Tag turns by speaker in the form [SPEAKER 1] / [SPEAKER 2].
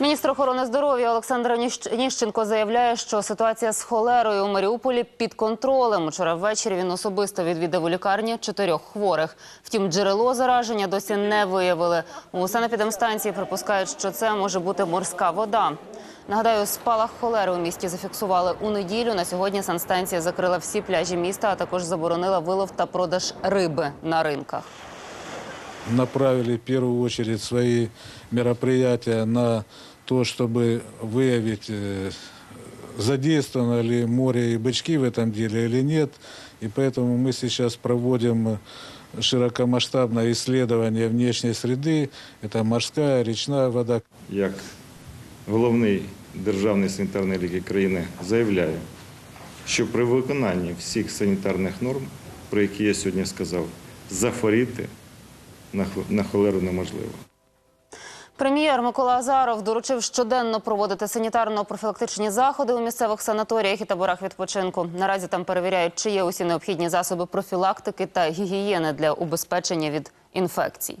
[SPEAKER 1] Міністр охорони здоров'я Олександр Ніщенко заявляє, що ситуація з холерою у Маріуполі під контролем. Учора ввечері він особисто відвідав у лікарні чотирьох хворих. Втім, джерело зараження досі не виявили. У санепідемстанції припускають, що це може бути морська вода. Нагадаю, спалах холери у місті зафіксували у неділю. На сьогодні санстанція закрила всі пляжі міста, а також заборонила вилов та продаж риби на ринках.
[SPEAKER 2] направили в первую очередь свои мероприятия на то, чтобы выявить, э, задействовано ли море и бычки в этом деле или нет. И поэтому мы сейчас проводим широкомасштабное исследование внешней среды. Это морская, речная вода.
[SPEAKER 3] як головний державний санітарний лікар країни заявляю, що при виконанні всіх санітарних норм, про які я сьогодні сказав, захворіти на хо- на холеру неможливо.
[SPEAKER 1] Прем'єр Микола Азаров доручив щоденно проводити санітарно-профілактичні заходи у місцевих санаторіях і таборах відпочинку. Наразі там перевіряють, чи є усі необхідні засоби профілактики та гігієни для убезпечення від інфекцій.